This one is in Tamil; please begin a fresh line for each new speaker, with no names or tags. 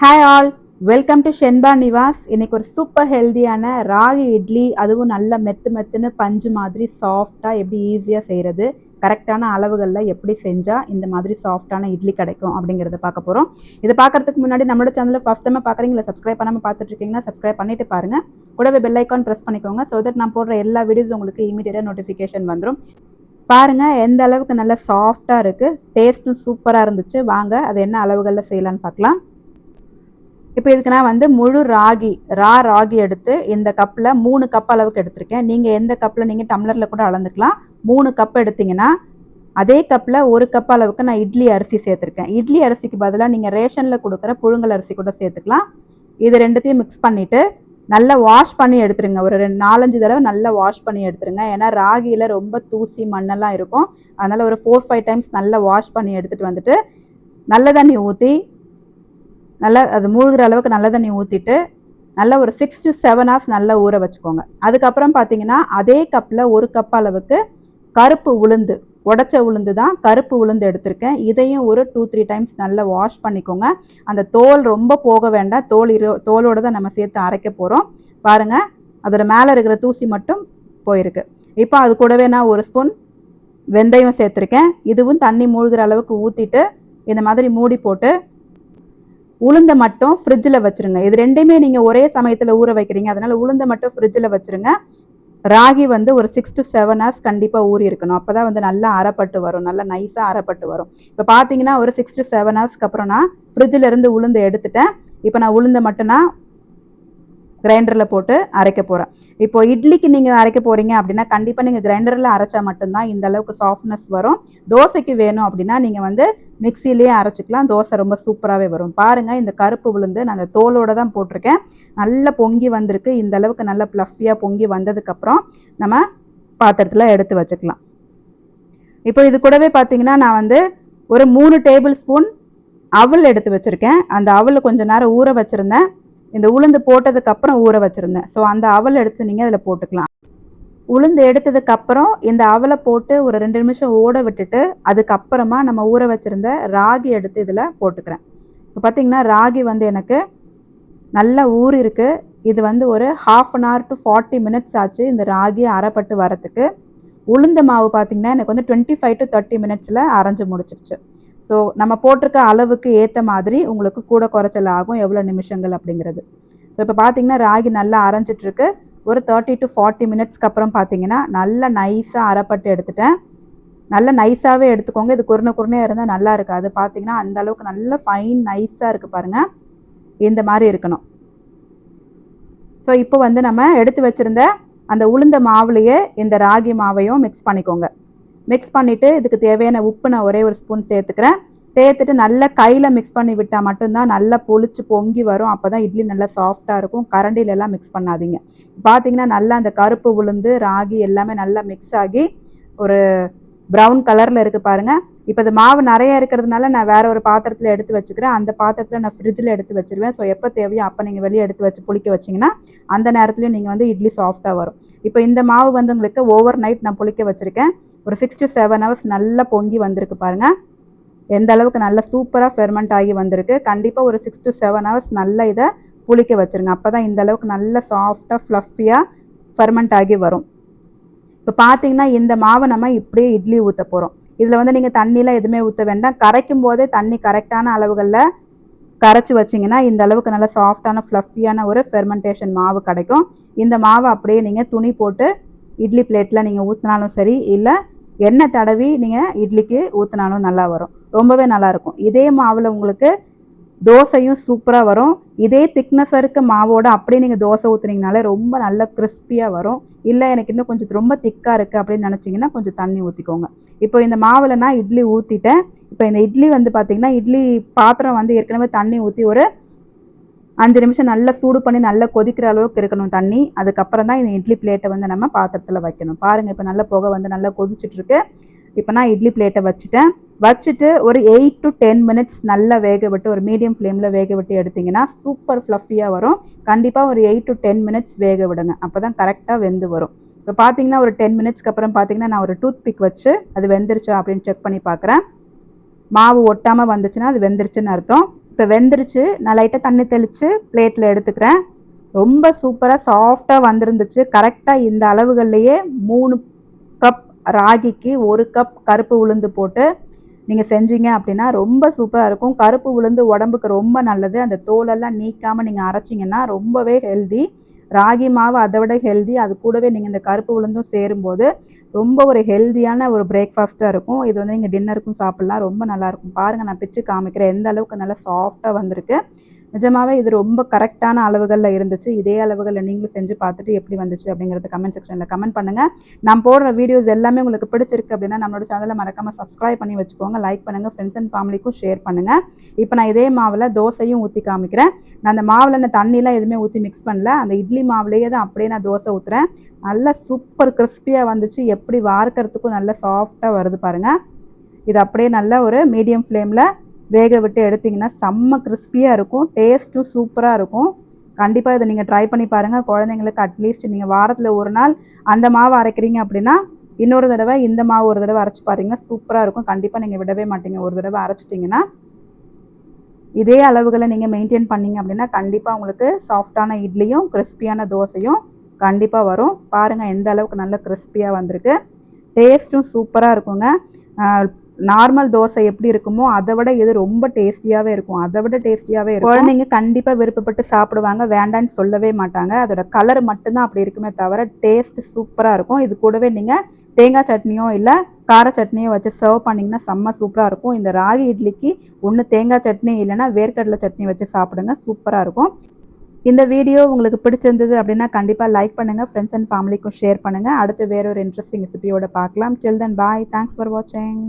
Hi all welcome to Shenba Nivas இன்னைக்கு ஒரு சூப்பர் ஹெல்தியான ராகி இட்லி அதுவும் நல்ல மெத்து மெத்துன்னு பஞ்சு மாதிரி சாஃப்டாக எப்படி ஈஸியாக செய்கிறது கரெக்டான அளவுகளில் எப்படி செஞ்சால் இந்த மாதிரி சாஃப்டான இட்லி கிடைக்கும் அப்படிங்கிறத பார்க்க போகிறோம் இதை பார்க்கறதுக்கு முன்னாடி நம்மளோட சேனலில் ஃபஸ்ட் டைம் பார்க்குறீங்களா சப்ஸ்கிரைப் பண்ணாமல் பார்த்துட்ருக்கீங்கன்னா சப்ஸ்கிரைப் பண்ணிட்டு பாருங்கள் கூடவே பெல் ஐக்கான் ப்ரெஸ் பண்ணிக்கோங்க ஸோ தட் நான் போடுற எல்லா வீடியோஸ் உங்களுக்கு இமீடியட்டாக நோட்டிஃபிகேஷன் வந்துடும் பாருங்கள் எந்த அளவுக்கு நல்லா சாஃப்டாக இருக்குது டேஸ்ட்டும் சூப்பராக இருந்துச்சு. வாங்க அது என்ன அளவுகளில் செய்யலான்னு பார்க்கலாம். இப்போ இதுக்கு நான் வந்து முழு ராகி ரா ராகி எடுத்து இந்த கப்பில் மூணு கப் அளவுக்கு எடுத்திருக்கேன். நீங்கள் எந்த கப்பில் நீங்கள் டம்ளரில் கூட அளந்துக்கலாம். மூணு கப் எடுத்தீங்கன்னா அதே கப்பில் ஒரு கப் அளவுக்கு நான் இட்லி அரிசி சேர்த்துருக்கேன். இட்லி அரிசிக்கு பதிலாக நீங்கள் ரேஷனில் கொடுக்குற புழுங்கல் அரிசி கூட சேர்த்துக்கலாம். இது ரெண்டுத்தையும் மிக்ஸ் பண்ணிவிட்டு நல்லா வாஷ் பண்ணி எடுத்துருங்க. ஒரு ரெண்டு நாலஞ்சு தடவை நல்லா வாஷ் பண்ணி எடுத்துருங்க. ஏன்னா ராகியில் ரொம்ப தூசி மண்ணெல்லாம் இருக்கும். அதனால் ஒரு ஃபோர் ஃபைவ் டைம்ஸ் நல்லா வாஷ் பண்ணி எடுத்துகிட்டு வந்துட்டு நல்ல தண்ணி ஊற்றி நல்லா அது மூழ்கிற அளவுக்கு நல்ல தண்ணி ஊற்றிட்டு நல்லா ஒரு சிக்ஸ் டு செவன் ஹவர்ஸ் நல்லா ஊற வச்சுக்கோங்க. அதுக்கப்புறம் பார்த்தீங்கன்னா அதே கப்பில் ஒரு கப் அளவுக்கு கருப்பு உளுந்து உடச்ச உளுந்து தான் கருப்பு உளுந்து எடுத்திருக்கேன். இதையும் ஒரு டூ த்ரீ டைம்ஸ் நல்லா வாஷ் பண்ணிக்கோங்க. அந்த தோல் ரொம்ப போக வேண்டாம். தோல் இரு தோலோடு தான் நம்ம சேர்த்து அரைக்க போகிறோம் பாருங்கள் அதோட மேலே இருக்கிற தூசி மட்டும் போயிருக்கு. இப்போ அது கூடவே நான் ஒரு ஸ்பூன் வெந்தயம் சேர்த்துருக்கேன். இதுவும் தண்ணி மூழ்கிற அளவுக்கு ஊற்றிட்டு இந்த மாதிரி மூடி போட்டு உளுந்தை மட்டும் ஃப்ரிட்ஜில் வச்சுருங்க. இது ரெண்டுமே நீங்கள் ஒரே சமயத்தில் ஊற வைக்கிறீங்க. அதனால் உளுந்தை மட்டும் ஃப்ரிட்ஜில் வச்சுருங்க. ராகி வந்து ஒரு சிக்ஸ் டு செவன் ஹவர்ஸ் கண்டிப்பாக ஊறி இருக்கணும். அப்போ தான் வந்து நல்லா அரைப்பட்டு வரும். நல்லா நைஸாக அரைப்பட்டு வரும். இப்போ பார்த்தீங்கன்னா ஒரு சிக்ஸ் டு செவன் ஹவர்ஸ்க்கு அப்புறம் நான் ஃப்ரிட்ஜில் இருந்து உளுந்து எடுத்துட்டேன். இப்போ நான் உளுந்தை மட்டும் நான் கிரைண்டரில் போட்டு அரைக்க போகிறேன் இப்போ இட்லிக்கு நீங்கள் அரைக்க போகிறீங்க அப்படின்னா கண்டிப்பாக நீங்கள் கிரைண்டரில் அரைச்சா மட்டும்தான் இந்த அளவுக்கு சாஃப்ட்னஸ் வரும். தோசைக்கு வேணும் அப்படின்னா நீங்கள் வந்து மிக்சிலேயே அரைச்சிக்கலாம். தோசை ரொம்ப சூப்பராகவே வரும். பாருங்கள் இந்த கருப்பு விழுந்து நான் அந்த தோலோடு தான் போட்டிருக்கேன். நல்லா பொங்கி வந்திருக்கு. இந்த அளவுக்கு நல்லா ப்ளஃபியாக பொங்கி வந்ததுக்கப்புறம் நம்ம பாத்திரத்தில் எடுத்து வச்சுக்கலாம். இப்போ இது கூடவே பார்த்தீங்கன்னா நான் வந்து ஒரு மூணு டேபிள் ஸ்பூன் அவல் எடுத்து வச்சுருக்கேன். அந்த அவல் கொஞ்சம் நேரம் ஊற வச்சுருந்தேன். இந்த உளுந்து போட்டதுக்கு அப்புறம் ஊற வச்சுருந்தேன். ஸோ அந்த அவல் எடுத்து நீங்கள் அதில் போட்டுக்கலாம். உளுந்து எடுத்ததுக்கு அப்புறம் இந்த அவலை போட்டு ஒரு ரெண்டு நிமிஷம் ஓட விட்டுட்டு அதுக்கப்புறமா நம்ம ஊற வச்சுருந்த ராகி எடுத்து இதில் போட்டுக்கிறேன். இப்போ பார்த்தீங்கன்னா ராகி வந்து எனக்கு நல்லா ஊறிருக்கு. இது வந்து ஒரு half an hour to forty minutes ஆச்சு இந்த ராகி அரைப்பட்டு வரத்துக்கு. உளுந்த மாவு பார்த்தீங்கன்னா எனக்கு வந்து டுவெண்ட்டி ஃபைவ் டு தேர்ட்டி மினிட்ஸில் அரைஞ்சு முடிச்சிருச்சு. ஸோ நம்ம போட்டிருக்க அளவுக்கு ஏற்ற மாதிரி உங்களுக்கு கூட குறைச்சல் ஆகும். எவ்வளோ நிமிஷங்கள் அப்படிங்கிறது. ஸோ இப்போ பார்த்தீங்கன்னா ராகி நல்லா அரைஞ்சிட்ருக்கு. ஒரு தேர்ட்டி டு ஃபார்ட்டி மினிட்ஸ்க்கு அப்புறம் பார்த்தீங்கன்னா நல்லா நைஸாக அரைப்பட்டு எடுத்துட்டேன். நல்லா நைஸாகவே எடுத்துக்கோங்க. இது குறுன குறுனையாக இருந்தால் நல்லா இருக்காது. பார்த்தீங்கன்னா அந்த அளவுக்கு நல்ல ஃபைன் நைஸாக இருக்குது பாருங்கள் இந்த மாதிரி இருக்கணும். ஸோ இப்போ வந்து நம்ம எடுத்து வச்சுருந்த அந்த உளுந்த மாவுலேயே இந்த ராகி மாவையும் மிக்ஸ் பண்ணிக்கோங்க. மிக்ஸ் பண்ணிவிட்டு இதுக்கு தேவையான உப்பு நான் ஒரே ஒரு ஸ்பூன் சேர்த்துக்கிறேன். சேர்த்துட்டு நல்லா கையில் மிக்ஸ் பண்ணி விட்டால் மட்டும்தான் நல்லா பொளிச்சு பொங்கி வரும். அப்போ தான் இட்லி நல்லா சாஃப்டாக இருக்கும். கரண்டிலெல்லாம் மிக்ஸ் பண்ணாதீங்க. பார்த்தீங்கன்னா நல்லா அந்த கருப்பு உளுந்து ராகி எல்லாமே நல்லா மிக்ஸ் ஆகி ஒரு ப்ரௌன் கலரில் இருக்குது பாருங்கள் இப்போ இந்த மாவு நிறைய இருக்கிறதுனால நான் வேற ஒரு பாத்திரத்தில் எடுத்து வச்சுக்கிறேன். அந்த பாத்திரத்தில் நான் ஃப்ரிட்ஜில் எடுத்து வச்சுருவேன். ஸோ எப்போ தேவையோ அப்போ நீங்கள் வெளியே எடுத்து வச்சு புளிக்க வச்சிங்கன்னா அந்த நேரத்துலையும் நீங்கள் வந்து இட்லி சாஃப்டாக வரும். இப்போ இந்த மாவு வந்து உங்களுக்கு ஓவர் நைட் நான் புளிக்க வச்சுருக்கேன். ஒரு சிக்ஸ் டு செவன் ஹவர்ஸ் நல்லா பொங்கி வந்திருக்கு பாருங்கள் எந்த அளவுக்கு நல்லா சூப்பராக ஃபெர்மெண்ட் ஆகி வந்திருக்கு. கண்டிப்பாக ஒரு சிக்ஸ் டு செவன் ஹவர்ஸ் நல்லா இதை புளிக்க வச்சுருங்க. அப்போ தான் இந்த அளவுக்கு நல்ல சாஃப்டாக ஃப்ளஃபியாக ஃபெர்மெண்ட் ஆகி வரும். இப்போ பார்த்தீங்கன்னா இந்த மாவை நம்ம இப்படியே இட்லி ஊற்ற போகிறோம் இதில் வந்து நீங்கள் தண்ணிலாம் எதுவுமே ஊற்ற வேண்டாம். கரைக்கும் போதே தண்ணி கரெக்டான அளவுகளில் கரைச்சி வச்சிங்கன்னா இந்த அளவுக்கு நல்ல சாஃப்டான ஃப்ளஃபியான ஒரு ஃபெர்மெண்டேஷன் மாவு கிடைக்கும். இந்த மாவை அப்படியே நீங்கள் துணி போட்டு இட்லி பிளேட்டில் நீங்கள் ஊற்றினாலும் சரி இல்லை எண்ணெய் தடவி நீங்கள் இட்லிக்கு ஊற்றினாலும் நல்லா வரும். ரொம்பவே நல்லாயிருக்கும் இதே மாவில் உங்களுக்கு தோசையும் சூப்பராக வரும். இதே திக்னஸாக இருக்க மாவோட அப்படியே நீங்கள் தோசை ஊற்றுனீங்கனாலே ரொம்ப நல்ல கிறிஸ்பியாக வரும். இல்லை எனக்கு இன்னும் கொஞ்சம் ரொம்ப திக்காக இருக்குது அப்படின்னு நினச்சிங்கன்னா கொஞ்சம் தண்ணி ஊற்றிக்கோங்க இப்போ இந்த மாவில் நான் இட்லி ஊற்றிட்டேன் இப்போ இந்த இட்லி வந்து பார்த்திங்கன்னா இட்லி பாத்திரம் வந்து ஏற்கனவே தண்ணி ஊற்றி ஒரு அஞ்சு நிமிஷம் நல்லா சூடு பண்ணி நல்லா கொதிக்கிற அளவுக்கு இருக்கணும் தண்ணி. அதுக்கப்புறம் தான் இந்த இட்லி பிளேட்டை வந்து நம்ம பாத்திரத்தில் வைக்கணும். பாருங்கள் இப்போ நல்லா புகை வந்து நல்லா கொதிச்சுட்ருக்கு இப்போ நான் இட்லி பிளேட்டை வச்சுட்டேன். வச்சுட்டு ஒரு எயிட் டு டென் மினிட்ஸ் நல்லா வேக விட்டு ஒரு மீடியம் ஃப்ளேமில் வேக விட்டு எடுத்திங்கன்னா சூப்பர் ஃப்ளஃபியாக வரும். கண்டிப்பாக ஒரு எயிட் டு டென் மினிட்ஸ் வேக விடுங்க. அப்போ தான் கரெக்டாக வெந்து வரும். இப்போ பார்த்தீங்கன்னா ஒரு டென் மினிட்ஸ்க்கு அப்புறம் பார்த்தீங்கன்னா நான் ஒரு டூத் பிக் வச்சு அது வெந்துருச்சா அப்படின்னு செக் பண்ணி பார்க்குறேன் மாவு ஒட்டாமல் வந்துச்சுன்னா அது வெந்துருச்சுன்னு அர்த்தம். இப்போ வெந்துருச்சு. நான் லைட்டாக தண்ணி தெளித்து பிளேட்டில் எடுத்துக்கிறேன். ரொம்ப சூப்பராக சாஃப்டாக வந்திருந்துச்சு. கரெக்டாக இந்த அளவுகள்லையே மூணு கப் ராகிக்கு ஒரு கப் கருப்பு உளுந்து போட்டு நீங்கள் செஞ்சீங்க அப்படின்னா ரொம்ப சூப்பராக இருக்கும். கருப்பு உளுந்து உடம்புக்கு ரொம்ப நல்லது. அந்த தோலெல்லாம் நீக்காமல் நீங்கள் அரைச்சிங்கன்னா ரொம்பவே ஹெல்தி ராகி மாவு அதை விட ஹெல்தி அது கூடவே நீங்கள் இந்த கருப்பு உளுந்தும் சேரும்போது ரொம்ப ஒரு ஹெல்த்தியான ஒரு பிரேக்ஃபாஸ்ட்டாக இருக்கும். இது வந்து நீங்கள் டின்னருக்கும் சாப்பிட்லாம். ரொம்ப நல்லாயிருக்கும் பாருங்கள் நான் பிச்சு காமிக்கிறேன். எந்த அளவுக்கு நல்லா சாஃப்டாக வந்திருக்கு. நிஜமாவே இது ரொம்ப கரெக்டான அளவுகளில் இருந்துச்சு. இதே அளவுகளில் நீங்களும் செஞ்சு பார்த்துட்டு எப்படி வந்துச்சு அப்படிங்கிறது கமெண்ட் செக்ஷனில் கமெண்ட் பண்ணுங்கள் நான் போடுற வீடியோஸ் எல்லாமே உங்களுக்கு பிடிச்சிருக்கு அப்படின்னா நம்மளோட சேனலை மறக்காமல் சப்ஸ்கிரைப் பண்ணி வச்சுக்கோங்க. லைக் பண்ணுங்கள் ஃப்ரெண்ட்ஸ் அண்ட் ஃபேமிலிக்கும் ஷேர் பண்ணுங்கள் இப்போ நான் இதே மாவில் தோசையும் ஊற்றி காமிக்கிறேன். நான் அந்த மாவில் அந்த தண்ணிலாம் எதுவுமே ஊற்றி மிக்ஸ் பண்ணல. அந்த இட்லி மாவுலேயே தான் அப்படியே நான் தோசை ஊற்றுறேன் நல்லா சூப்பர் கிறிஸ்பியாக வந்துச்சு. எப்படி வார்க்கறதுக்கும் நல்லா சாஃப்டாக வருது பாருங்கள் இது அப்படியே நல்ல ஒரு மீடியம் ஃப்ளேமில் வேக விட்டு எடுத்திங்கன்னா செம்ம கிறிஸ்பியாக இருக்கும். டேஸ்ட்டும் சூப்பராக இருக்கும். கண்டிப்பாக இதை நீங்கள் ட்ரை பண்ணி பாருங்கள் குழந்தைங்களுக்கு அட்லீஸ்ட் நீங்கள் வாரத்தில் ஒரு நாள் அந்த மாவு அரைக்கிறீங்க அப்படின்னா இன்னொரு தடவை இந்த மாவு ஒரு தடவை அரைச்சி பாருங்கன்னா சூப்பராக இருக்கும். கண்டிப்பாக நீங்கள் விடவே மாட்டீங்க. ஒரு தடவை அரைச்சிட்டிங்கன்னா இதே அளவுகளை நீங்கள் மெயின்டைன் பண்ணீங்க அப்படின்னா கண்டிப்பாக உங்களுக்கு சாஃப்டான இட்லியும் கிறிஸ்பியான தோசையும் கண்டிப்பாக வரும். பாருங்கள் எந்த அளவுக்கு நல்ல கிறிஸ்பியாக வந்திருக்கு. டேஸ்ட்டும் சூப்பராக இருக்குங்க. நார்மல் தோசை எப்படி இருக்குமோ அதை விட இது ரொம்ப டேஸ்டியாகவே இருக்கும். அதை விட டேஸ்டியாகவே இருக்கும். குழந்தைங்க கண்டிப்பாக விருப்பப்பட்டு சாப்பிடுவாங்க. வேண்டான்னு சொல்லவே மாட்டாங்க. அதோட கலர் மட்டும்தான் அப்படி இருக்குமே தவிர டேஸ்ட் சூப்பராக இருக்கும். இது கூடவே நீங்கள் தேங்காய் சட்னியோ இல்லை கார சட்னியோ வச்சு சர்வ் பண்ணிங்கன்னா செம்ம சூப்பராக இருக்கும். இந்த ராகி இட்லிக்கு ஒன்று தேங்காய் சட்னி இல்லைன்னா வேர்க்கடலை சட்னி வச்சு சாப்பிடுங்க. சூப்பராக இருக்கும். இந்த வீடியோ உங்களுக்கு பிடிச்சிருந்தது அப்படின்னா கண்டிப்பாக லைக் பண்ணுங்கள் ஃப்ரெண்ட்ஸ் அண்ட் ஃபேமிலிக்கும் ஷேர் பண்ணுங்கள் அடுத்து வேற ஒரு இன்ட்ரெஸ்டிங் ரெசிபியோட பார்க்கலாம். Till then bye thanks for வாட்சிங்